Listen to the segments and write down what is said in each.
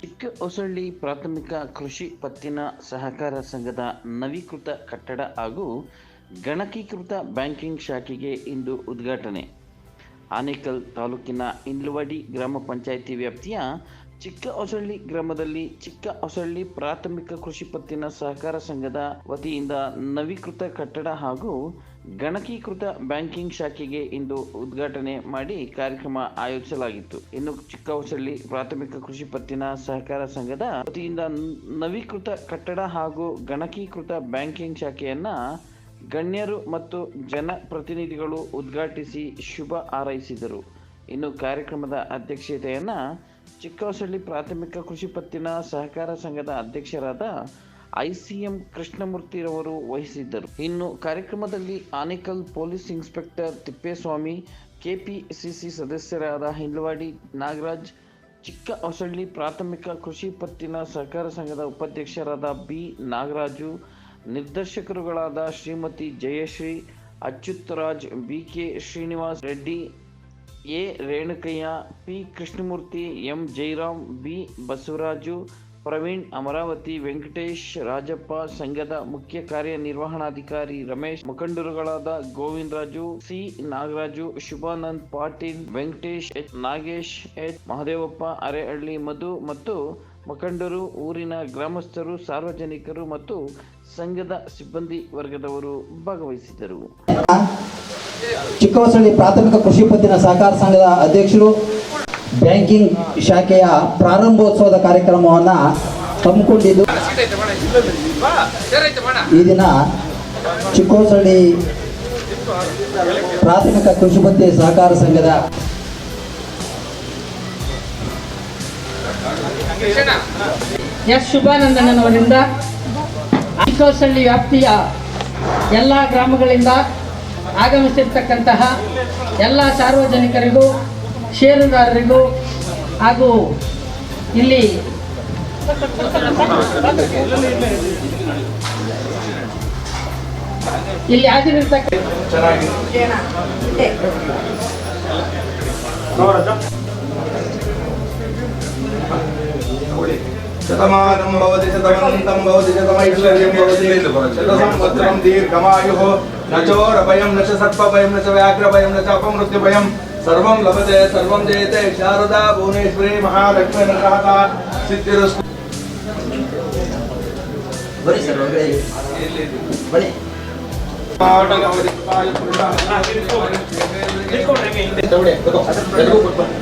ಚಿಕ್ಕ ಹೊಸಳ್ಳಿ ಪ್ರಾಥಮಿಕ ಕೃಷಿ ಪತ್ತಿನ ಸಹಕಾರ ಸಂಘದ ನವೀಕೃತ ಕಟ್ಟಡ ಹಾಗೂ ಗಣಕೀಕೃತ ಬ್ಯಾಂಕಿಂಗ್ ಶಾಖೆಗೆ ಇಂದು ಉದ್ಘಾಟನೆ. ಆನೇಕಲ್ ತಾಲೂಕಿನ ಇಂಡ್ಲವಾಡಿ ಗ್ರಾಮ ಪಂಚಾಯಿತಿ ವ್ಯಾಪ್ತಿಯ ಚಿಕ್ಕ ಹೊಸಳ್ಳಿ ಗ್ರಾಮದಲ್ಲಿ ಚಿಕ್ಕ ಹೊಸಳ್ಳಿ ಪ್ರಾಥಮಿಕ ಕೃಷಿ ಪತ್ತಿನ ಸಹಕಾರ ಸಂಘದ ವತಿಯಿಂದ ನವೀಕೃತ ಕಟ್ಟಡ ಹಾಗೂ ಗಣಕೀಕೃತ ಬ್ಯಾಂಕಿಂಗ್ ಶಾಖೆಗೆ ಇಂದು ಉದ್ಘಾಟನೆ ಮಾಡಿ ಕಾರ್ಯಕ್ರಮ ಆಯೋಜಿಸಲಾಗಿತ್ತು. ಇನ್ನು ಚಿಕ್ಕ ಹೊಸಳ್ಳಿ ಪ್ರಾಥಮಿಕ ಕೃಷಿ ಪತ್ತಿನ ಸಹಕಾರ ಸಂಘದ ವತಿಯಿಂದ ನವೀಕೃತ ಕಟ್ಟಡ ಹಾಗೂ ಗಣಕೀಕೃತ ಬ್ಯಾಂಕಿಂಗ್ ಶಾಖೆಯನ್ನ ಗಣ್ಯರು ಮತ್ತು ಜನಪ್ರತಿನಿಧಿಗಳು ಉದ್ಘಾಟಿಸಿ ಶುಭ ಹಾರೈಸಿದರು. ಇನ್ನು ಕಾರ್ಯಕ್ರಮದ ಅಧ್ಯಕ್ಷತೆಯನ್ನ ಚಿಕ್ಕಹೊಸಳ್ಳಿ ಪ್ರಾಥಮಿಕ ಕೃಷಿ ಪತ್ತಿನ ಸಹಕಾರ ಸಂಘದ ಅಧ್ಯಕ್ಷರಾದ ಐಸಿಎಂ ಕೃಷ್ಣಮೂರ್ತಿರವರು ವಹಿಸಿದ್ದರು. ಇನ್ನು ಕಾರ್ಯಕ್ರಮದಲ್ಲಿ Anekal police inspector Thippeswamy, KPCC ಸದಸ್ಯರಾದ ಹಿಂದ್ವಾಡಿ ನಾಗರಾಜ್ ಚಿಕ್ಕ ಹೊಸಳ್ಳಿ ಪ್ರಾಥಮಿಕ ಕೃಷಿ ಪತ್ತಿನ ಸಹಕಾರ ಸಂಘದ ಉಪಾಧ್ಯಕ್ಷರಾದ B Nagaraju, ನಿರ್ದೇಶಕರುಗಳಾದ Shrimati Jayashree, Achyutaraj, B K Srinivas Reddy A Renukaiah, P Krishnamurthy, M Jairam, B Basavaraju, Praveen Amaravati, Venkatesh Rajappa, ಸಂಘದ ಮುಖ್ಯ ಕಾರ್ಯನಿರ್ವಹಣಾಧಿಕಾರಿ Ramesh, ಮುಖಂಡರುಗಳಾದ Govindaraju, C Nagaraju, Shubhanand Patil, Venkatesh H Nagesh, H Mahadevappa, Arehalli Madhu ಮತ್ತು ಮುಖಂಡರು, ಊರಿನ ಗ್ರಾಮಸ್ಥರು, ಸಾರ್ವಜನಿಕರು ಮತ್ತು ಸಂಘದ ಸಿಬ್ಬಂದಿ ವರ್ಗದವರು ಭಾಗವಹಿಸಿದ್ದರು. ಚಿಕ್ಕವಸಳ್ಳಿ ಪ್ರಾಥಮಿಕ ಕೃಷಿ ಪತ್ತಿನ ಸಹಕಾರ ಸಂಘದ ಅಧ್ಯಕ್ಷರು ಬ್ಯಾಂಕಿಂಗ್ ಶಾಖೆಯ ಪ್ರಾರಂಭೋತ್ಸವದ ಕಾರ್ಯಕ್ರಮವನ್ನು ಹಮ್ಮಿಕೊಂಡಿದ್ದು ಈ ದಿನ ಚಿಕ್ಕೋಸಳ್ಳಿ ಪ್ರಾಥಮಿಕ ಕೃಷಿ ಪತ್ತಿ ಸಹಕಾರ ಸಂಘದ ಎಸ್ ಶುಭಾನಂದನವರಿಂದ ಚಿಕ್ಕೋಸಳ್ಳಿ ವ್ಯಾಪ್ತಿಯ ಎಲ್ಲ ಗ್ರಾಮಗಳಿಂದ ಆಗಮಿಸಿರ್ತಕ್ಕಂತಹ ಎಲ್ಲ ಸಾರ್ವಜನಿಕರಿಗೂ, ಷೇರುದಾರರಿಗೂ ಹಾಗೂ ಇಲ್ಲಿ ಇಲ್ಲಿ ಆಗಿರ್ತಕ್ಕಂಥ ಶತಮಾನಂ ಭವತಿ, ಶತಮಂತಂ ಭವತಿ, ಶತಮೈಶ್ವರ್ಯಂ ಭವತಿ, ಶತಸಂವತ್ಸರಂ ದೀರ್ಘಮಾಯುಃ न चोरभयं न च सर्पभयं न च व्याघ्रभयं न च अपमृत्युभयं सर्वं लभते सर्वं जयते शारदा भुवनेश्वरी महालक्ष्मी नरहता सिद्धिरस्तु ಬನ್ನಿ ಸರ್ ಬನ್ನಿ वैद्यो नारायणो समस्त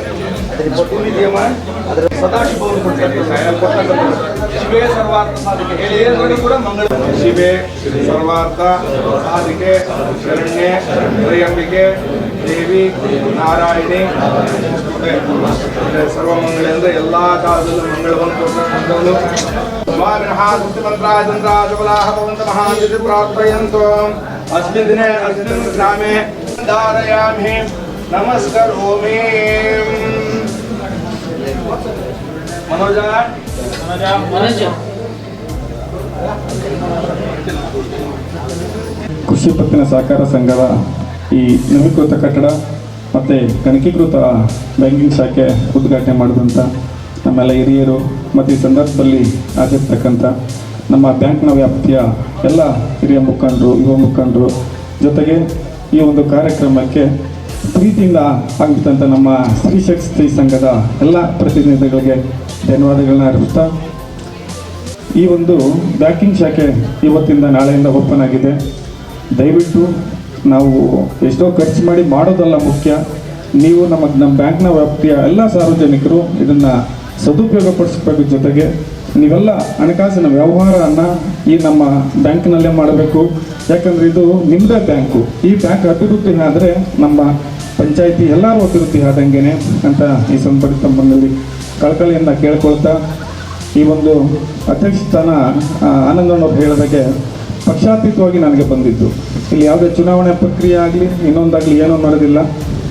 श्री वेङ्कटेश पादो संभावनं शुभं ಗೊತ್ತಿಲ್ಲ ಇದೆಯಮ್ಮ ಅದರ ಸದಾಶಿವವನ್ನು ಕೊಡ್ತಕ್ಕಂಥ ಶಿವೇ ಸರ್ವಾರ್ಥ ಸಾಧಿಕೆ ಹೇಳಿ ಏನು ಕೂಡ ಮಂಗಳ ಶಿವೆ ಸರ್ವಾರ್ಥ ಸಾಧಿಕೆ ಶರಣ್ಯೆ ತ್ರಯಂಬಿಕೆ ದೇವಿ ನಾರಾಯಣಿ ನಮಸ್ತುತೆ. ಅಂದ್ರೆ ಸರ್ವಮಂಗಳೆ ಅಂದ್ರೆ ಎಲ್ಲಾ ಕಾಲದಲ್ಲೂ ಮಂಗಳವನ್ನು ಕೊಡ್ತಕ್ಕಂಥವನು ಸ್ವಾಮಿನಃ ಮಂತ್ರಾಯ ತಂತ್ರಾಯ ಶುಭಲಾಹ ಭವಂತ ಮಹಾದಿತಿ ಪ್ರಾರ್ಥಯಂತು ಅಸ್ಮಿನ್ ದಿನೇ ಅಸ್ಮಿನ್ ಗ್ರಾಮೆ ಧಾರಯಾಮಿ ನಮಸ್ಕರೋಮಿ ಮನೋಜ? ಮನೋಜ. ಕೃಷಿ ಪತ್ತಿನ ಸಹಕಾರ ಸಂಘದ ಈ ನವೀಕೃತ ಕಟ್ಟಡ ಮತ್ತು ಗಣಕೀಕೃತ ಬ್ಯಾಂಕಿಂಗ್ ಶಾಖೆ ಉದ್ಘಾಟನೆ ಮಾಡಿದಂಥ ನಮ್ಮೆಲ್ಲ ಹಿರಿಯರು ಮತ್ತು ಈ ಸಂದರ್ಭದಲ್ಲಿ ಆಗಿರ್ತಕ್ಕಂಥ ನಮ್ಮ ಬ್ಯಾಂಕ್ನ ವ್ಯಾಪ್ತಿಯ ಎಲ್ಲ ಹಿರಿಯ ಮುಖಂಡರು ಯುವ ಮುಖಂಡರು ಜೊತೆಗೆ ಈ ಒಂದು ಕಾರ್ಯಕ್ರಮಕ್ಕೆ ಪ್ರೀತಿಯಿಂದ ಆಗಿದ್ದಂಥ ನಮ್ಮ ಸ್ತ್ರೀ ಶಕ್ತಿ ಸಂಘದ ಎಲ್ಲ ಪ್ರತಿನಿಧಿಗಳಿಗೆ ಧನ್ಯವಾದಗಳನ್ನ ಅರ್ಪಿಸ್ತಾ, ಈ ಒಂದು ಬ್ಯಾಂಕಿಂಗ್ ಶಾಖೆ ಇವತ್ತಿಂದ ನಾಳೆಯಿಂದ ಓಪನ್ ಆಗಿದೆ. ದಯವಿಟ್ಟು ನಾವು ಎಷ್ಟೋ ಖರ್ಚು ಮಾಡಿ ಮಾಡೋದಲ್ಲ ಮುಖ್ಯ. ನೀವು ನಮ್ಮ ನಮ್ಮ ಬ್ಯಾಂಕ್ನ ವ್ಯಾಪ್ತಿಯ ಎಲ್ಲ ಸಾರ್ವಜನಿಕರು ಇದನ್ನು ಸದುಪಯೋಗಪಡಿಸ್ಬೇಕು ಜೊತೆಗೆ ನೀವೆಲ್ಲ ಹಣಕಾಸಿನ ವ್ಯವಹಾರವನ್ನು ಈ ನಮ್ಮ ಬ್ಯಾಂಕ್ನಲ್ಲೇ ಮಾಡಬೇಕು. ಯಾಕಂದರೆ ಇದು ನಿಮ್ಮದೇ ಬ್ಯಾಂಕು. ಈ ಬ್ಯಾಂಕ್ ಅಭಿವೃದ್ಧಿ ಆದರೆ ನಮ್ಮ ಪಂಚಾಯಿತಿ ಎಲ್ಲರೂ ಅಭಿವೃದ್ಧಿ ಆದಂಗೆನೆ ಅಂತ ಈ ಸಂಪರ್ಕ ಸಂಬಂಧದಲ್ಲಿ ಕಳಕಳಿಯಿಂದ ಕೇಳ್ಕೊಳ್ತಾ ಈ ಒಂದು ಅಧ್ಯಕ್ಷ ಸ್ಥಾನ ಆನಂದಣ್ಣವ್ರು ಹೇಳಿದಾಗೆ ಪಕ್ಷಾತೀತವಾಗಿ ನನಗೆ ಬಂದಿದ್ದು. ಇಲ್ಲಿ ಯಾವುದೇ ಚುನಾವಣೆ ಪ್ರಕ್ರಿಯೆ ಆಗಲಿ, ಇನ್ನೊಂದಾಗಲಿ ಏನೂ ನಡೆದಿಲ್ಲ.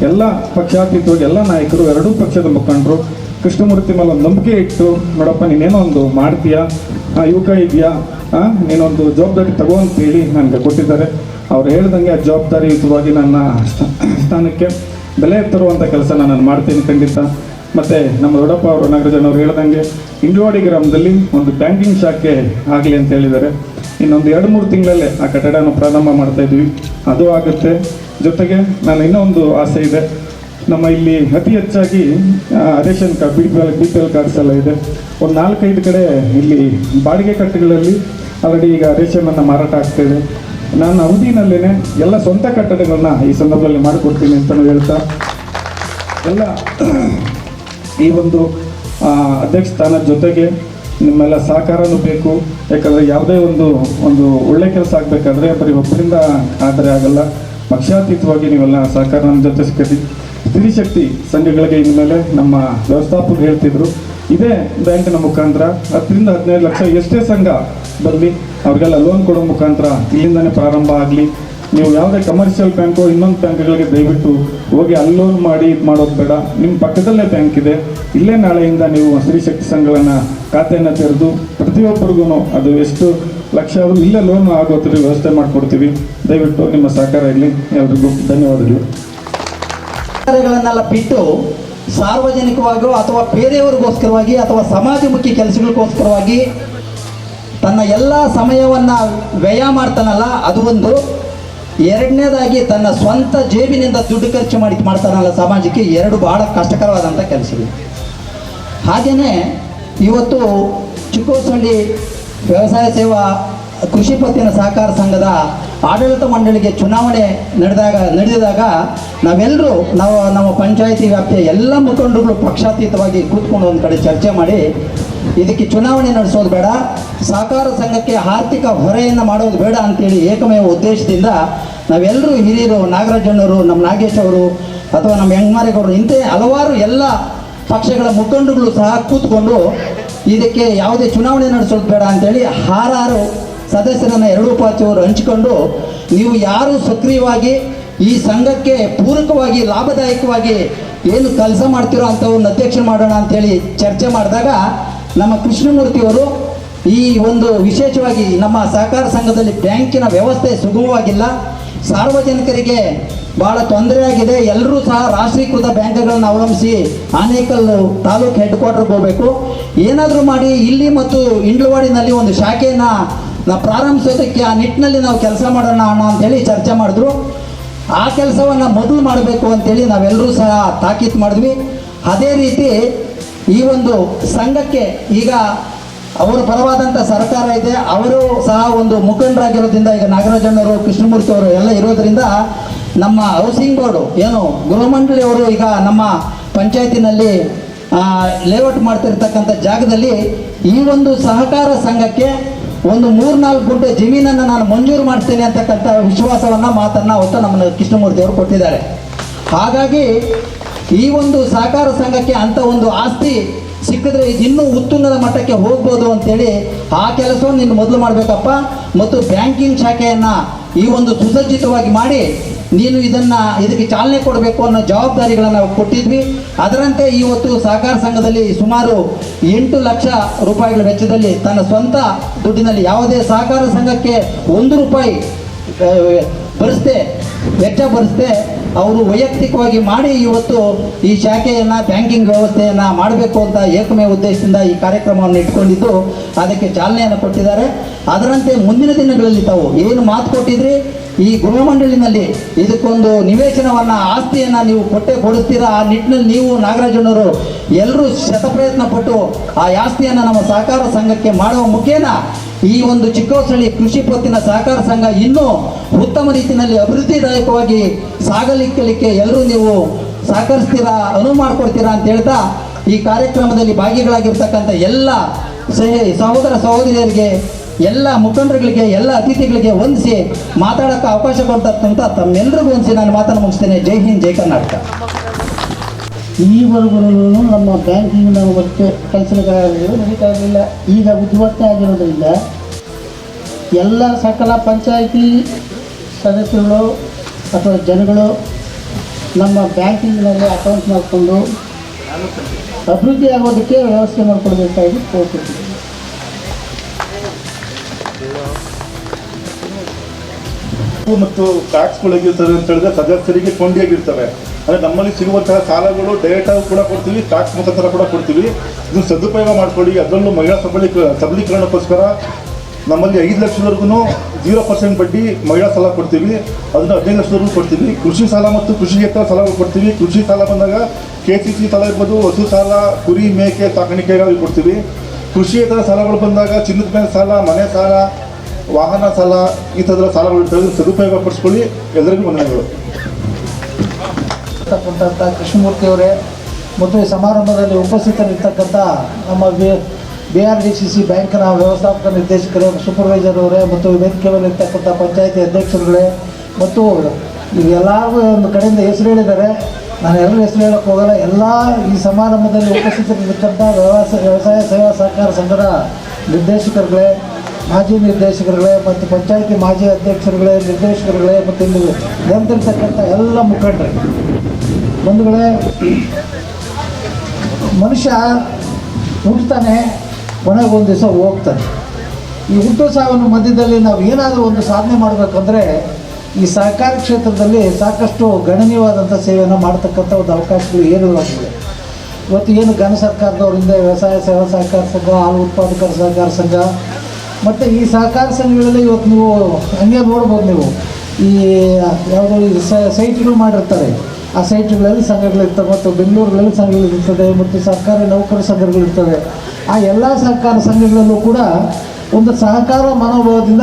ಎಲ್ಲ ಪಕ್ಷಾತೀತವಾಗಿ ಎಲ್ಲ ನಾಯಕರು, ಎರಡೂ ಪಕ್ಷದ ಮುಖಂಡರು, ಕೃಷ್ಣಮೂರ್ತಿ ಮೇಲೆ ಒಂದು ನಂಬಿಕೆ ಇಟ್ಟು, ನೋಡಪ್ಪ, ನೀನೇನೋ ಒಂದು ಮಾಡ್ತೀಯಾ? ಯುವಕ ಇದೆಯಾ? ನೀನೊಂದು ಜವಾಬ್ದಾರಿ ತಗೋ ಅಂತೇಳಿ ನನಗೆ ಕೊಟ್ಟಿದ್ದಾರೆ. ಅವ್ರು ಹೇಳ್ದಂಗೆ ಆ ಜವಾಬ್ದಾರಿಯುತವಾಗಿ ನನ್ನ ಸ್ಥಾನಕ್ಕೆ ಬೆಲೆ ತರುವಂಥ ಕೆಲಸ ನಾನು ಮಾಡ್ತೀನಿ ಖಂಡಿತ. ಮತ್ತು ನಮ್ಮ ದೊಡ್ಡಪ್ಪ ಅವರು, ನಾಗರಾಜನ್ ಅವರು ಹೇಳ್ದಂಗೆ ಇಂಡ್ಲವಾಡಿ ಗ್ರಾಮದಲ್ಲಿ ಒಂದು ಬ್ಯಾಂಕಿಂಗ್ ಶಾಖೆ ಆಗಲಿ ಅಂತ ಹೇಳಿದ್ದಾರೆ. ಇನ್ನೊಂದು ಎರಡು ಮೂರು ತಿಂಗಳಲ್ಲೇ ಆ ಕಟ್ಟಡನ ಪ್ರಾರಂಭ ಮಾಡ್ತಾ ಇದ್ವಿ. ಅದು ಆಗುತ್ತೆ. ಜೊತೆಗೆ ನಾನು ಇನ್ನೊಂದು ಆಸೆ ಇದೆ. ನಮ್ಮ ಇಲ್ಲಿ ಅತಿ ಹೆಚ್ಚಾಗಿ ration card, B P L, B P L cards ಎಲ್ಲ ಇದೆ. ಒಂದು ನಾಲ್ಕೈದು ಕಡೆ ಇಲ್ಲಿ ಬಾಡಿಗೆ ಕಟ್ಟೆಗಳಲ್ಲಿ ಆಲ್ರೆಡಿ ಈಗ ರೇಷನನ್ನು ಮಾರಾಟ ಆಗ್ತಾ ಇದೆ ನಾನು ಅವಧಿನಲ್ಲೇ ಎಲ್ಲ ಸ್ವಂತ ಕಟ್ಟಡಗಳನ್ನ ಈ ಸಂದರ್ಭದಲ್ಲಿ ಮಾಡಿಕೊಡ್ತೀನಿ ಅಂತಲೂ ಹೇಳ್ತಾ, ಎಲ್ಲ ಈ ಒಂದು ಅಧ್ಯಕ್ಷ ಸ್ಥಾನದ ಜೊತೆಗೆ ನಿಮ್ಮೆಲ್ಲ ಸಹಕಾರನೂ ಬೇಕು. ಯಾಕಂದರೆ ಯಾವುದೇ ಒಂದು ಒಂದು ಒಳ್ಳೆ ಕೆಲಸ ಆಗಬೇಕಾದ್ರೆ ಬರೀ ಒಬ್ಬರಿಂದ ಆದರೆ ಆಗಲ್ಲ. ಪಕ್ಷಾತೀತವಾಗಿ ನೀವೆಲ್ಲ ಸಹಕಾರ ನಮ್ಮ ಜೊತೆ ಸಿಕ್ಕಿ ಸ್ತ್ರೀಶಕ್ತಿ ಸಂಘಗಳಿಗೆ ಇನ್ಮೇಲೆ ನಮ್ಮ ವ್ಯವಸ್ಥಾಪಕರು ಹೇಳ್ತಿದ್ರು. ಇದೇ ಬ್ಯಾಂಕ್ನ ಮುಖಾಂತರ ಹತ್ತರಿಂದ ಹದಿನೈದು ಲಕ್ಷ ಎಷ್ಟೇ ಸಂಘ ಬರಲಿ ಅವ್ರಿಗೆಲ್ಲ ಲೋನ್ ಕೊಡೋ ಮುಖಾಂತರ ಇಲ್ಲಿಂದನೇ ಪ್ರಾರಂಭ ಆಗಲಿ. ನೀವು ಯಾವುದೇ ಕಮರ್ಷಿಯಲ್ ಬ್ಯಾಂಕು ಇನ್ನೊಂದು ಬ್ಯಾಂಕ್ಗಳಿಗೆ ದಯವಿಟ್ಟು ಹೋಗಿ ಅನ್ಲೋನ್ ಲೋನ್ ಮಾಡಿ ಇದು ಮಾಡೋದು ಬೇಡ. ನಿಮ್ಮ ಪಕ್ಕದಲ್ಲೇ ಬ್ಯಾಂಕ್ ಇದೆ. ಇಲ್ಲೇ ನಾಳೆಯಿಂದ ನೀವು ಸ್ತ್ರೀಶಕ್ತಿ ಸಂಘಗಳನ್ನು ಖಾತೆಯನ್ನು ತೆರೆದು ಪ್ರತಿಯೊಬ್ಬರಿಗೂ ಅದು ಎಷ್ಟು ಲಕ್ಷ ಆದರೂ ಇಲ್ಲೇ ಲೋನ್ ಆಗೋತ್ರ ವ್ಯವಸ್ಥೆ ಮಾಡಿಕೊಡ್ತೀವಿ. ದಯವಿಟ್ಟು ನಿಮ್ಮ ಸಹಕಾರ ಇರಲಿ. ಎಲ್ರಿಗೂ ಧನ್ಯವಾದಗಳು. ಬಿಟ್ಟು ಸಾರ್ವಜನಿಕವಾಗಿಯೋ ಅಥವಾ ಬೇರೆಯವರಿಗೋಸ್ಕರವಾಗಿ ಅಥವಾ ಸಮಾಜಮುಖಿ ಕೆಲಸಗಳಿಗೋಸ್ಕರವಾಗಿ ತನ್ನ ಎಲ್ಲ ಸಮಯವನ್ನು ವ್ಯಯ ಮಾಡ್ತಾನಲ್ಲ, ಅದು ಒಂದು. ಎರಡನೇದಾಗಿ ತನ್ನ ಸ್ವಂತ ಜೇಬಿನಿಂದ ದುಡ್ಡು ಖರ್ಚು ಮಾಡಿ ಮಾಡ್ತಾನಲ್ಲ ಸಮಾಜಕ್ಕೆ ಎರಡು ಬಹಳ ಕಷ್ಟಕರವಾದಂಥ ಕೆಲಸಗಳು. ಹಾಗೆಯೇ ಇವತ್ತು ಚಿಕ್ಕೋಸಳ್ಳಿ ವ್ಯವಸಾಯ ಸೇವಾ ಕೃಷಿ ಪತ್ತಿನ ಸಹಕಾರ ಸಂಘದ ಆಡಳಿತ ಮಂಡಳಿಗೆ ಚುನಾವಣೆ ನಡೆದಾಗ, ನಡೆದಿದಾಗ ನಾವೆಲ್ಲರೂ ನಾವು ನಮ್ಮ ಪಂಚಾಯಿತಿ ವ್ಯಾಪ್ತಿಯ ಎಲ್ಲ ಮುಖಂಡರುಗಳು ಪಕ್ಷಾತೀತವಾಗಿ ಕೂತ್ಕೊಂಡು ಒಂದು ಕಡೆ ಚರ್ಚೆ ಮಾಡಿ ಇದಕ್ಕೆ ಚುನಾವಣೆ ನಡೆಸೋದು ಬೇಡ, ಸಹಕಾರ ಸಂಘಕ್ಕೆ ಆರ್ಥಿಕ ಹೊರೆಯನ್ನು ಮಾಡೋದು ಬೇಡ ಅಂತೇಳಿ ಏಕಮೇವ ಉದ್ದೇಶದಿಂದ ನಾವೆಲ್ಲರೂ ಹಿರಿಯರು ನಾಗರಾಜಣ್ಣವರು ನಮ್ಮ ನಾಗೇಶ್ ಅವರು ಅಥವಾ ನಮ್ಮ ಹೆಂಗಮಾರೇಗೌಡರು ಇಂಥ ಹಲವಾರು ಎಲ್ಲ ಪಕ್ಷಗಳ ಮುಖಂಡರುಗಳು ಸಹ ಕೂತ್ಕೊಂಡು ಇದಕ್ಕೆ ಯಾವುದೇ ಚುನಾವಣೆ ನಡೆಸೋದು ಬೇಡ ಅಂತೇಳಿ ಹಾರಾರು ಸದಸ್ಯರನ್ನು ಎರಡೂ ಪಾರ್ಟಿಯವರು ಹಂಚಿಕೊಂಡು ನೀವು ಯಾರು ಸಕ್ರಿಯವಾಗಿ ಈ ಸಂಘಕ್ಕೆ ಪೂರಕವಾಗಿ, ಲಾಭದಾಯಕವಾಗಿ ಏನು ಕೆಲಸ ಮಾಡ್ತಿರೋ ಅಂಥವ್ರನ್ನ ಅಧ್ಯಕ್ಷ ಮಾಡೋಣ ಅಂತೇಳಿ ಚರ್ಚೆ ಮಾಡಿದಾಗ ನಮ್ಮ ಕೃಷ್ಣಮೂರ್ತಿಯವರು ಈ ಒಂದು ವಿಶೇಷವಾಗಿ ನಮ್ಮ ಸಹಕಾರ ಸಂಘದಲ್ಲಿ ಬ್ಯಾಂಕಿನ ವ್ಯವಸ್ಥೆ ಸುಗಮವಾಗಿಲ್ಲ. ಸಾರ್ವಜನಿಕರಿಗೆ ಭಾಳ ತೊಂದರೆಯಾಗಿದೆ ಎಲ್ಲರೂ ಸಹ ರಾಷ್ಟ್ರೀಕೃತ ಬ್ಯಾಂಕ್ಗಳನ್ನು ಅವಲಂಬಿಸಿ ಆನೇಕಲ್ ತಾಲೂಕು ಹೆಡ್ ಕ್ವಾರ್ಟರ್ಗೆ ಹೋಗಬೇಕು. ಏನಾದರೂ ಮಾಡಿ ಇಲ್ಲಿ ಮತ್ತು ಇಂಡ್ಲವಾಡಿನಲ್ಲಿ ಒಂದು ಶಾಖೆಯನ್ನು ನಾವು ಪ್ರಾರಂಭಿಸೋದಕ್ಕೆ ಆ ನಿಟ್ಟಿನಲ್ಲಿ ನಾವು ಕೆಲಸ ಮಾಡೋಣ ಅಣ್ಣ ಅಂತೇಳಿ ಚರ್ಚೆ ಮಾಡಿದ್ರು. ಆ ಕೆಲಸವನ್ನು ಮೊದಲು ಮಾಡಬೇಕು ಅಂತೇಳಿ ನಾವೆಲ್ಲರೂ ಸಹ ತಾಕೀತು ಮಾಡಿದ್ವಿ. ಅದೇ ರೀತಿ ಈ ಒಂದು ಸಂಘಕ್ಕೆ ಈಗ ಅವರ ಪರವಾದಂಥ ಸರ್ಕಾರ ಇದೆ. ಅವರು ಸಹ ಒಂದು ಮುಖಂಡರಾಗಿರೋದ್ರಿಂದ ಈಗ ನಾಗರಾಜಣ್ಣವರು, ಕೃಷ್ಣಮೂರ್ತಿ ಅವರು ಎಲ್ಲ ಇರೋದ್ರಿಂದ ನಮ್ಮ ಹೌಸಿಂಗ್ ಬೋರ್ಡ್ ಏನು ಗೃಹಮಂಡಳಿಯವರು ಈಗ ನಮ್ಮ ಪಂಚಾಯತಿನಲ್ಲಿ ಲೇಔಟ್ ಮಾಡ್ತಿರ್ತಕ್ಕಂಥ ಜಾಗದಲ್ಲಿ ಈ ಒಂದು ಸಹಕಾರ ಸಂಘಕ್ಕೆ ಒಂದು ಮೂರ್ನಾಲ್ಕು ಗುಂಟೆ ಜಮೀನನ್ನು ನಾನು ಮಂಜೂರು ಮಾಡ್ತೇನೆ ಅಂತಕ್ಕಂಥ ವಿಶ್ವಾಸವನ್ನು ಮಾತನ್ನು ಅವತ್ತು ನಮ್ಮ ಕೃಷ್ಣಮೂರ್ತಿ ಅವರು ಕೊಟ್ಟಿದ್ದಾರೆ. ಹಾಗಾಗಿ ಈ ಒಂದು ಸಹಕಾರ ಸಂಘಕ್ಕೆ ಅಂತ ಒಂದು ಆಸ್ತಿ ಸಿಕ್ಕಿದ್ರೆ ಇದು ಇನ್ನೂ ಉತ್ತುಂಗದ ಮಟ್ಟಕ್ಕೆ ಹೋಗ್ಬೋದು ಅಂತೇಳಿ ಆ ಕೆಲಸವನ್ನು ನೀನು ಮೊದಲು ಮಾಡಬೇಕಪ್ಪ ಮತ್ತು ಬ್ಯಾಂಕಿಂಗ್ ಶಾಖೆಯನ್ನು ಈ ಒಂದು ಸುಸಜ್ಜಿತವಾಗಿ ಮಾಡಿ ನೀನು ಇದನ್ನು ಇದಕ್ಕೆ ಚಾಲನೆ ಕೊಡಬೇಕು ಅನ್ನೋ ಜವಾಬ್ದಾರಿಗಳನ್ನು ಕೊಟ್ಟಿದ್ವಿ. ಅದರಂತೆ ಇವತ್ತು ಸಹಕಾರ ಸಂಘದಲ್ಲಿ ಸುಮಾರು ಎಂಟು ಲಕ್ಷ ರೂಪಾಯಿಗಳ ವೆಚ್ಚದಲ್ಲಿ ತನ್ನ ಸ್ವಂತ ದುಡ್ಡಿನಲ್ಲಿ ಯಾವುದೇ ಸಹಕಾರ ಸಂಘಕ್ಕೆ ಒಂದು ರೂಪಾಯಿ ಬರೆಸ್ದೆ ವೆಚ್ಚ ಭರಿಸದೆ ಅವರು ವೈಯಕ್ತಿಕವಾಗಿ ಮಾಡಿ ಇವತ್ತು ಈ ಶಾಖೆಯನ್ನು, ಬ್ಯಾಂಕಿಂಗ್ ವ್ಯವಸ್ಥೆಯನ್ನು ಮಾಡಬೇಕು ಅಂತ ಏಕಮೇ ಉದ್ದೇಶದಿಂದ ಈ ಕಾರ್ಯಕ್ರಮವನ್ನು ಇಟ್ಕೊಂಡಿದ್ದು, ಅದಕ್ಕೆ ಚಾಲನೆಯನ್ನು ಕೊಟ್ಟಿದ್ದಾರೆ. ಅದರಂತೆ ಮುಂದಿನ ದಿನಗಳಲ್ಲಿ ತಾವು ಏನು ಮಾತು ಕೊಟ್ಟಿದ್ರಿ? ಈ ಗೃಹಮಂಡಳಿನಲ್ಲಿ ಇದಕ್ಕೊಂದು ನಿವೇಶನವನ್ನು, ಆಸ್ತಿಯನ್ನು ನೀವು ಕೊಟ್ಟೆ ಕೊಡುತ್ತೀರಾ? ಆ ನಿಟ್ಟಿನಲ್ಲಿ ನೀವು ನಾಗರಾಜನವರು ಎಲ್ಲರೂ ಶತಪ್ರಯತ್ನ ಪಟ್ಟು ಆ ಆಸ್ತಿಯನ್ನು ನಮ್ಮ ಸಹಕಾರ ಸಂಘಕ್ಕೆ ಮಾಡುವ ಮುಖೇನ ಈ ಒಂದು ಚಿಕ್ಕೋಸಳ್ಳಿ ಕೃಷಿ ಪತ್ತಿನ ಸಹಕಾರ ಸಂಘ ಇನ್ನೂ ಉತ್ತಮ ರೀತಿಯಲ್ಲಿ ಅಭಿವೃದ್ಧಿದಾಯಕವಾಗಿ ಸಾಗಲಿಕ್ಕಲಿಕ್ಕೆ ಎಲ್ಲರೂ ನೀವು ಸಹಕರಿಸ್ತೀರಾ, ಅನುವು ಮಾಡಿಕೊಡ್ತೀರಾ ಅಂತ ಹೇಳ್ತಾ ಈ ಕಾರ್ಯಕ್ರಮದಲ್ಲಿ ಭಾಗಿಗಳಾಗಿರ್ತಕ್ಕಂಥ ಎಲ್ಲ ಸಹಿ, ಸಹೋದರ ಸಹೋದರಿಯರಿಗೆ, ಎಲ್ಲ ಮುಖಂಡರುಗಳಿಗೆ, ಎಲ್ಲ ಅತಿಥಿಗಳಿಗೆ ಹೊಂದಿಸಿ ಮಾತಾಡೋಕ್ಕೆ ಅವಕಾಶ ಕೊಡ್ತಕ್ಕಂಥ ತಮ್ಮೆಲ್ಲರಿಗೂ ಹೊಂದಿಸಿ ನಾನು ಮಾತನ್ನು ಮುಗಿಸ್ತೇನೆ. ಜೈ ಹಿಂದ್, ಜೈ ಕರ್ನಾಟಕ. ಈವರೆಗೂ ನಮ್ಮ ಬ್ಯಾಂಕಿಂಗ್ ನಾವು ಮತ್ತೆ ಕೆಲಸಗಳು ನಡೀತಾ ಇರಲಿಲ್ಲ ಈಗ ಉದ್ವರ್ತನೆ ಆಗಿರೋದ್ರಿಂದ ಎಲ್ಲ ಸಕಲ ಪಂಚಾಯಿತಿ ಸದಸ್ಯರುಗಳು ಅಥವಾ ಜನಗಳು ನಮ್ಮ ಬ್ಯಾಂಕಿಂಗ್ನಲ್ಲಿ ಅಕೌಂಟ್ ಮಾಡಿಕೊಂಡು ಅಭಿವೃದ್ಧಿ ಆಗೋದಕ್ಕೆ ವ್ಯವಸ್ಥೆ ಮಾಡಿಕೊಡ್ಬೇಕಾಗಿ ಕೋರ್ತಿದ್ದೀವಿ ಮತ್ತು ಟ್ಯಾಕ್ಸ್ಗಳಿಗಿರ್ತವೆ ಅಂತ ಹೇಳಿದ್ರೆ ಸದಸ್ಯರಿಗೆ ಕೊಂಡಿಯಾಗಿರ್ತವೆ. ಅಂದರೆ ನಮ್ಮಲ್ಲಿ ಸಿಗುವಂತಹ ಸಾಲಗಳು ಡೈರೆಕ್ಟಾಗಿ ಕೂಡ ಕೊಡ್ತೀವಿ ಟ್ಯಾಕ್ಸ್ ಮುಖಾಂತರ ಕೂಡ ಕೊಡ್ತೀವಿ. ಇದನ್ನು ಸದುಪಯೋಗ ಮಾಡ್ಕೊಳ್ಳಿ. ಅದರಲ್ಲೂ ಮಹಿಳಾ ಸಬಲೀಕ, ಸಬಲೀಕರಣಕ್ಕೋಸ್ಕರ ನಮ್ಮಲ್ಲಿ ಐದು ಲಕ್ಷದವರೆಗೂ ಜೀರೋ ಪರ್ಸೆಂಟ್ ಬಡ್ಡಿ ಮಹಿಳಾ ಸಾಲ ಕೊಡ್ತೀವಿ. ಅದನ್ನು ಹದಿನೈದು ಲಕ್ಷದವರೆಗೂ ಕೊಡ್ತೀವಿ. ಕೃಷಿ ಸಾಲ ಮತ್ತು ಕೃಷಿಯೇತರ ಸಾಲಗಳು ಕೊಡ್ತೀವಿ. ಕೃಷಿ ಸಾಲ ಬಂದಾಗ ಕೆ ಸಿ ಸಿ ಸಾಲ ಇರ್ಬೋದು ಹಸು ಸಾಲ, ಕುರಿ ಮೇಕೆ ಸಾಕಾಣಿಕೆಗಾಗಿ ಕೊಡ್ತೀವಿ. ಕೃಷಿಯೇತರ ಸಾಲಗಳು ಬಂದಾಗ ಚಿನ್ನದ ಮೇಲೆ ಸಾಲ, ಮನೆ ಸಾಲ, ವಾಹನ ಸಾಲ, ಈ ಥರದ ಸಾಲಗಳು ಸದುಪಯೋಗ ಪಡಿಸ್ಕೊಳ್ಳಿ. ಎಲ್ಲರಿಗೂ ವಂದನೆಗಳು ಇರ್ತಕ್ಕಂಥ ಕೃಷ್ಣಮೂರ್ತಿ ಅವರೇ ಮತ್ತು ಈ ಸಮಾರಂಭದಲ್ಲಿ ಉಪಸ್ಥಿತರಿರ್ತಕ್ಕಂಥ ನಮ್ಮ B B R D C C ಬ್ಯಾಂಕ್ನ ವ್ಯವಸ್ಥಾಪಕ ನಿರ್ದೇಶಕರೇ ಸೂಪರ್ವೈಸರ್ ಅವರೇ ಮತ್ತು ವೇದಿಕೆ ಮೇಲೆ ಇರ್ತಕ್ಕಂಥ ಪಂಚಾಯತಿ ಅಧ್ಯಕ್ಷರುಗಳೇ ಮತ್ತು ಎಲ್ಲರಿಗೂ ಒಂದು ಕಡೆಯಿಂದ ಹೆಸರು ಹೇಳಿದ್ದಾರೆ. ನಾನು ಎಲ್ಲರೂ ಹೆಸರು ಹೇಳಕ್ಕೆ ಹೋಗಲ್ಲ. ಎಲ್ಲ ಈ ಸಮಾರಂಭದಲ್ಲಿ ಉಪಸ್ಥಿತರಿರ್ತಕ್ಕಂಥ ವ್ಯವಸಾಯ ವ್ಯವಸಾಯ ಸೇವಾ ಸಹಕಾರ ಸಂಘದ ನಿರ್ದೇಶಕರುಗಳೇ ಮಾಜಿ ನಿರ್ದೇಶಕರುಗಳೇ ಮತ್ತು ಪಂಚಾಯಿತಿ ಮಾಜಿ ಅಧ್ಯಕ್ಷರುಗಳೇ, ನಿರ್ದೇಶಕರುಗಳೇ ಮತ್ತು ಇಲ್ಲಿ ನೆರೆದಿರ್ತಕ್ಕಂಥ ಎಲ್ಲ ಮುಖಂಡರು. ಬಂಧುಗಳೇ, ಮನುಷ್ಯ ಹುಟ್ಟುತ್ತಾನೆ, ಕೊನೆಗೆ ಒಂದು ದಿವಸ ಹೋಗ್ತಾನೆ. ಈ ಹುಟ್ಟು ಸಾವಿನ ಮಧ್ಯದಲ್ಲಿ ನಾವು ಏನಾದರೂ ಒಂದು ಸಾಧನೆ ಮಾಡಬೇಕಂದ್ರೆ ಈ ಸಹಕಾರ ಕ್ಷೇತ್ರದಲ್ಲಿ ಸಾಕಷ್ಟು ಗಣನೀಯವಾದಂಥ ಸೇವೆಯನ್ನು ಮಾಡ್ತಕ್ಕಂಥ ಒಂದು ಅವಕಾಶಗಳು ಏರಿರುವಾಗಿದೆ ಇವತ್ತು ಏನು ಘನ ಸರ್ಕಾರದವರಿಂದ ವ್ಯವಸಾಯ, ಸೇವಾ ಸಹಕಾರ ಸಂಘ, ಹಾಲು ಉತ್ಪಾದಕರ ಸಹಕಾರ ಸಂಘ ಮತ್ತು ಈ ಸಹಕಾರ ಸಂಘಗಳಲ್ಲಿ ಇವತ್ತು ನೀವು ಹಂಗೆ ನೋಡ್ಬೋದು ನೀವು. ಈ, ಯಾವುದೋ ಸೈಟ್ಗಳು ಮಾಡಿರ್ತಾರೆ. ಆ ಸೈಟ್ಗಳಲ್ಲಿ ಸಂಘಗಳಿರ್ತವೆ ಮತ್ತು ಬೆಂಗಳೂರುಗಳಲ್ಲಿ ಸಂಘಗಳಿರ್ತದೆ ಮತ್ತು ಸರ್ಕಾರಿ ನೌಕರ ಸಂಘಗಳಿರ್ತವೆ ಆ ಎಲ್ಲ ಸಹಕಾರ ಸಂಘಗಳಲ್ಲೂ ಕೂಡ ಒಂದು ಸಹಕಾರ ಮನೋಭಾವದಿಂದ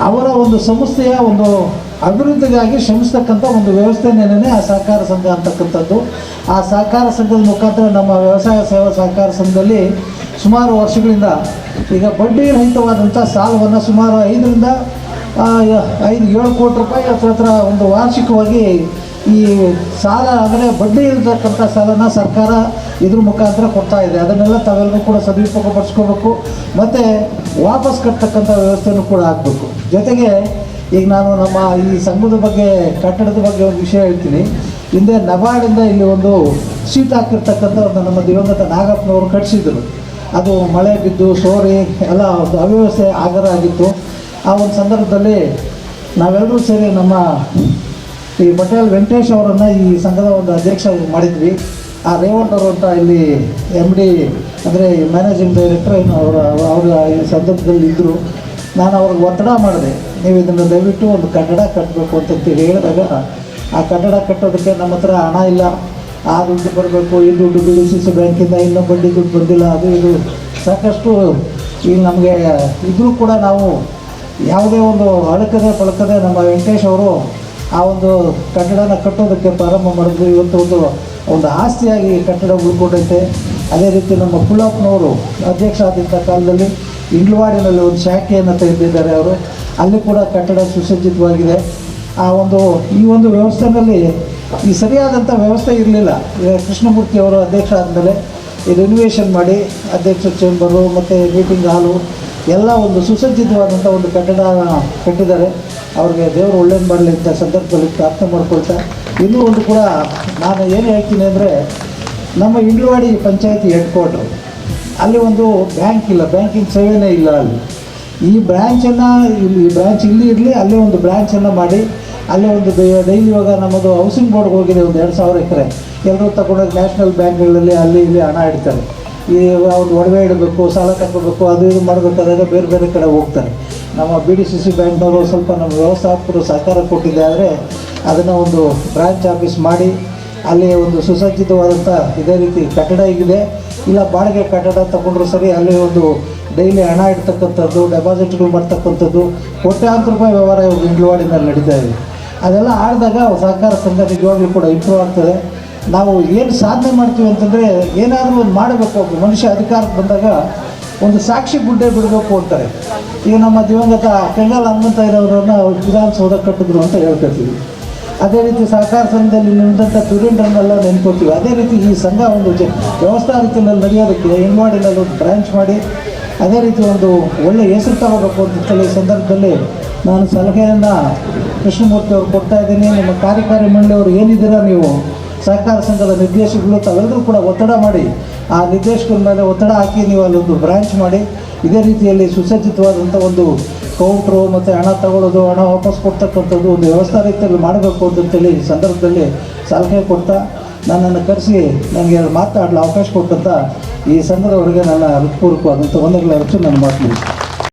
ಅವರ ಒಂದು ಸಂಸ್ಥೆಯ ಒಂದು ಅಭಿವೃದ್ಧಿಗಾಗಿ ಶ್ರಮಿಸ್ತಕ್ಕಂಥ ಒಂದು ವ್ಯವಸ್ಥೆನೇನೇ ಆ ಸಹಕಾರ ಸಂಘ ಅಂತಕ್ಕಂಥದ್ದು. ಆ ಸಹಕಾರ ಸಂಘದ ಮುಖಾಂತರ ನಮ್ಮ ವ್ಯವಸಾಯ ಸೇವಾ ಸಹಕಾರ ಸಂಘದಲ್ಲಿ ಸುಮಾರು ವರ್ಷಗಳಿಂದ ಈಗ ಬಡ್ಡಿ ರಹಿತವಾದಂಥ ಸಾಲವನ್ನು ಸುಮಾರು ಐದರಿಂದ ಐದು ಏಳು ಕೋಟಿ ರೂಪಾಯಿ ಹತ್ರ ಹತ್ರ ಒಂದು ವಾರ್ಷಿಕವಾಗಿ ಈ ಸಾಲ ಅಂದರೆ ಬಡ್ಡಿ ಇರತಕ್ಕಂಥ ಸಾಲನ ಸರ್ಕಾರ ಇದ್ರ ಮುಖಾಂತರ ಕೊಡ್ತಾ ಇದೆ. ಅದನ್ನೆಲ್ಲ ತಾವೆಲ್ಲರೂ ಕೂಡ ಸದುಪಯೋಗ ಪಡಿಸ್ಕೋಬೇಕು ಮತ್ತು ವಾಪಸ್ ಕಟ್ತಕ್ಕಂಥ ವ್ಯವಸ್ಥೆಯೂ ಕೂಡ ಆಗಬೇಕು. ಜೊತೆಗೆ ಈಗ ನಾನು ನಮ್ಮ ಈ ಸಂಘದ ಬಗ್ಗೆ, ಕಟ್ಟಡದ ಬಗ್ಗೆ ಒಂದು ವಿಷಯ ಹೇಳ್ತೀನಿ. ಹಿಂದೆ ನಬಾರ್ಡಿಂದ ಇಲ್ಲಿ ಒಂದು ಹಾಕಿರ್ತಕ್ಕಂಥ ಒಂದು ನಮ್ಮ ದಿವಂಗತ ನಾಗಪ್ಪನವರು ಕಟ್ಟಿಸಿದ್ರು. ಅದು ಮಳೆ ಬಿದ್ದು, ಸೋರಿ, ಎಲ್ಲ ಒಂದು ಅವ್ಯವಸ್ಥೆ ಆಗರ ಆಗಿತ್ತು. ಆ ಒಂದು ಸಂದರ್ಭದಲ್ಲಿ ನಾವೆಲ್ಲರೂ ಸೇರಿ ನಮ್ಮ ಈ ಪಟೇಲ್ ವೆಂಕಟೇಶ್ ಅವರನ್ನು ಈ ಸಂಘದ ಒಂದು ಅಧ್ಯಕ್ಷ ಮಾಡಿದ್ವಿ. ಆ ರೇವಣ್ಣ ಅವರು ಅಂತ ಇಲ್ಲಿ ಎಂ ಡಿ ಅಂದರೆ ಮ್ಯಾನೇಜಿಂಗ್ ಡೈರೆಕ್ಟರ್ ಏನು, ಅವರ, ಅವರು ಈ ಸಂದರ್ಭದಲ್ಲಿ ಇದ್ದರು ನಾನು ಅವ್ರಿಗೆ ಒತ್ತಡ ಮಾಡಿದೆ. ನೀವು ಇದನ್ನು ದಯವಿಟ್ಟು ಒಂದು ಕಟ್ಟಡ ಕಟ್ಟಬೇಕು ಅಂತ ಹೇಳಿದಾಗ, ಆ ಕಟ್ಟಡ ಕಟ್ಟೋದಕ್ಕೆ ನಮ್ಮ ಹತ್ರ ಹಣ ಇಲ್ಲ. ಆ ದುಡ್ಡು ಬರಬೇಕು, ಈ ದುಡ್ಡು ಬಿ ಸಿ ಸಿ ಬ್ಯಾಂಕಿಂದ ಇನ್ನೂ ಬಡ್ಡಿ ದುಡ್ಡು ಬಂದಿಲ್ಲ, ಅದು ಇದು. ಸಾಕಷ್ಟು ಈಗ ನಮಗೆ ಇದ್ರೂ ಕೂಡ ನಾವು ಯಾವುದೇ ಒಂದು ಅಳಕದೆ ಪಳಕದೆ ನಮ್ಮ ವೆಂಕಟೇಶ್ ಅವರು ಆ ಒಂದು ಕಟ್ಟಡನ ಕಟ್ಟೋದಕ್ಕೆ ಪ್ರಾರಂಭ ಮಾಡಿದ್ರು. ಇವತ್ತು ಒಂದು ಒಂದು ಆಸ್ತಿಯಾಗಿ ಕಟ್ಟಡ ಉಳ್ಕೊಂಡೈತೆ ಅದೇ ರೀತಿ ನಮ್ಮ ಪುಲ್ಲಪ್ಪನವರು ಅಧ್ಯಕ್ಷ ಆದಂಥ ಕಾಲದಲ್ಲಿ ಇಂಡ್ಲವಾಡಿನಲ್ಲಿ ಒಂದು ಶಾಖೆಯನ್ನು ತೆಗೆದಿದ್ದಾರೆ ಅವರು. ಅಲ್ಲಿ ಕೂಡ ಕಟ್ಟಡ ಸುಸಜ್ಜಿತವಾಗಿದೆ. ಆ ಒಂದು, ಈ ಒಂದು ವ್ಯವಸ್ಥೆಯಲ್ಲಿ ಈ ಸರಿಯಾದಂಥ ವ್ಯವಸ್ಥೆ ಇರಲಿಲ್ಲ. ಕೃಷ್ಣಮೂರ್ತಿ ಅವರು ಅಧ್ಯಕ್ಷ ಆದಮೇಲೆ ರಿನೋವೇಷನ್ ಮಾಡಿ, ಅಧ್ಯಕ್ಷ ಚೇಂಬರು ಮತ್ತು ಮೀಟಿಂಗ್ ಹಾಲು ಎಲ್ಲ ಒಂದು ಸುಸಜ್ಜಿತವಾದಂಥ ಒಂದು ಕಟ್ಟಡ ಕಟ್ಟಿದ್ದಾರೆ. ಅವ್ರಿಗೆ ದೇವರು ಒಳ್ಳೇದು ಮಾಡಲಿ ಅಂತ ಸಂದರ್ಭದಲ್ಲಿ ಪ್ರಾರ್ಥನೆ ಮಾಡ್ಕೊಳ್ತಾ, ಇನ್ನೂ ಒಂದು ಕೂಡ ನಾನು ಏನು ಹೇಳ್ತೀನಿ ಅಂದರೆ, ನಮ್ಮ ಇಂಡ್ಲವಾಡಿ ಪಂಚಾಯತಿ ಹೆಡ್ ಕ್ವಾರ್ಟ್ರು ಅಲ್ಲಿ ಒಂದು ಬ್ಯಾಂಕ್ ಇಲ್ಲ ಬ್ಯಾಂಕಿಂಗ್ ಸೇವೆನೇ ಇಲ್ಲ ಅಲ್ಲಿ. ಈ ಬ್ರ್ಯಾಂಚನ್ನು ಇಲ್ಲಿ ಬ್ರ್ಯಾಂಚ್ ಇಲ್ಲಿ ಇರಲಿ, ಅಲ್ಲೇ ಒಂದು ಬ್ರ್ಯಾಂಚನ್ನು ಮಾಡಿ, ಅಲ್ಲೇ ಒಂದು ಡೈಲಿ ಇವಾಗ ನಮ್ಮದು ಹೌಸಿಂಗ್ ಬೋರ್ಡ್ಗೆ ಹೋಗಿದೆ ಒಂದು ಎರಡು ಸಾವಿರ ಎಕರೆ. ಎಲ್ಲರೂ ತಗೊಂಡೋಗಿ ನ್ಯಾಷನಲ್ ಬ್ಯಾಂಕ್ಗಳಲ್ಲಿ ಅಲ್ಲಿ ಇಲ್ಲಿ ಹಣ ಇಡ್ತಾರೆ. ಈ ಒಂದು ಒಡವೆ ಇಡಬೇಕು, ಸಾಲ ತಗೋಬೇಕು, ಅದು ಇದು ಮಾಡಬೇಕಾದಾಗ ಬೇರೆ ಬೇರೆ ಕಡೆ ಹೋಗ್ತಾರೆ. ನಮ್ಮ ಬಿ ಡಿ ಸಿ ಸಿ ಬ್ಯಾಂಕ್ನವರು ಸ್ವಲ್ಪ ನಮ್ಮ ವ್ಯವಸ್ಥಾಪಕರು ಸಹಕಾರ ಕೊಟ್ಟಿದೆ ಆದರೆ ಅದನ್ನು ಒಂದು ಬ್ರಾಂಚ್ ಆಫೀಸ್ ಮಾಡಿ ಅಲ್ಲಿ ಒಂದು ಸುಸಜ್ಜಿತವಾದಂಥ ಇದೇ ರೀತಿ ಕಟ್ಟಡ ಇದೆ ಇಲ್ಲ, ಬಾಡಿಗೆ ಕಟ್ಟಡ ತಗೊಂಡ್ರು ಸರಿ, ಅಲ್ಲಿ ಒಂದು ಡೈಲಿ ಹಣ ಇಡ್ತಕ್ಕಂಥದ್ದು ಡೆಪಾಸಿಟ್ಗಳು ಮಾಡ್ತಕ್ಕಂಥದ್ದು, ಕೋಟ್ಯಾಂತರ ರೂಪಾಯಿ ವ್ಯವಹಾರ ಇವಾಗ ಇಂಡ್ಲವಾಡಿನಲ್ಲಿ ನಡೀತಾ ಇದೆ. ಅದೆಲ್ಲ ಆಡಿದಾಗ ಸಹಕಾರ ಸಂಘ ನಿಜವಾಗ್ಲೂ ಕೂಡ ಇಂಪ್ರೂವ್ ಆಗ್ತದೆ. ನಾವು ಏನು ಸಾಧನೆ ಮಾಡ್ತೀವಿ ಅಂತಂದರೆ, ಏನಾದರೂ ಒಂದು ಮಾಡಬೇಕು ಒಬ್ಬ ಮನುಷ್ಯ ಅಧಿಕಾರಕ್ಕೆ ಬಂದಾಗ ಒಂದು ಸಾಕ್ಷಿ ಗುಡ್ಡೆ ಬಿಡಬೇಕು ಅಂತಾರೆ. ಈಗ ನಮ್ಮ ದಿವಂಗತ ಕೆಂಗಲ್ ಹನುಮಂತ ಇರೋರನ್ನು ವಿಧಾನಸೌಧ ಕಟ್ಟಿದ್ರು ಅಂತ ಹೇಳ್ಕೊತೀವಿ ಅದೇ ರೀತಿ ಸಹಕಾರ ಸಂಘದಲ್ಲಿ ನಿಂತಹ ಸ್ಟೂಡೆಂಟರನ್ನೆಲ್ಲ ನೆನ್ಕೋತೀವಿ ಅದೇ ರೀತಿ ಈ ಸಂಘ ಒಂದು ವ್ಯವಸ್ಥಾ ರೀತಿಯಲ್ಲಿ ನಡೆಯೋದಕ್ಕೆ ಇಂಗ್ವಾಡಿನಲ್ಲಿ ಒಂದು ಬ್ರ್ಯಾಂಚ್ ಮಾಡಿ, ಅದೇ ರೀತಿ ಒಂದು ಒಳ್ಳೆಯ ಹೆಸರು ತಗೋಬೇಕು ಅಂತ ಈ ಸಂದರ್ಭದಲ್ಲಿ ನಾನು ಸಲಹೆಯನ್ನು ಕೃಷ್ಣಮೂರ್ತಿ ಅವರು ಕೊಡ್ತಾ ಇದ್ದೀನಿ. ನಿಮ್ಮ ಕಾರ್ಯಕಾರಿ ಮಂಡಳಿಯವರು ಏನಿದ್ದೀರಾ ನೀವು? ಸಹಕಾರ ಸಂಘದ ನಿರ್ದೇಶಕರು ತಾವೆಲ್ಲರೂ ಕೂಡ ಒತ್ತಡ ಮಾಡಿ, ಆ ನಿರ್ದೇಶಕರ ಮೇಲೆ ಒತ್ತಡ ಹಾಕಿ ನೀವು ಅಲ್ಲೊಂದು ಬ್ರ್ಯಾಂಚ್ ಮಾಡಿ, ಇದೇ ರೀತಿಯಲ್ಲಿ ಸುಸಜ್ಜಿತವಾದಂಥ ಒಂದು ಕೌಂಟ್ರು ಮತ್ತು ಹಣ ತಗೊಳ್ಳೋದು ಹಣ ವಾಪಸ್ ಕೊಡ್ತಕ್ಕಂಥದ್ದು ಒಂದು ವ್ಯವಸ್ಥಾ ರೀತಿಯಲ್ಲಿ ಮಾಡಬೇಕು ಅಂತೇಳಿ ಈ ಸಂದರ್ಭದಲ್ಲಿ ಸಲಹೆ ಕೊಡ್ತಾ ನನ್ನನ್ನು ಕರೆಸಿ ನನಗೆ ಮಾತಾಡಲು ಅವಕಾಶ ಕೊಟ್ಟಂತ ಈ ಸಂದರ್ಭವರೆಗೆ ನನ್ನ ಹೃತ್ಪೂರ್ವಕವಾದಂಥ ಒಂದಗಳ ಅರ್ಥ ನಾನು ಮಾತು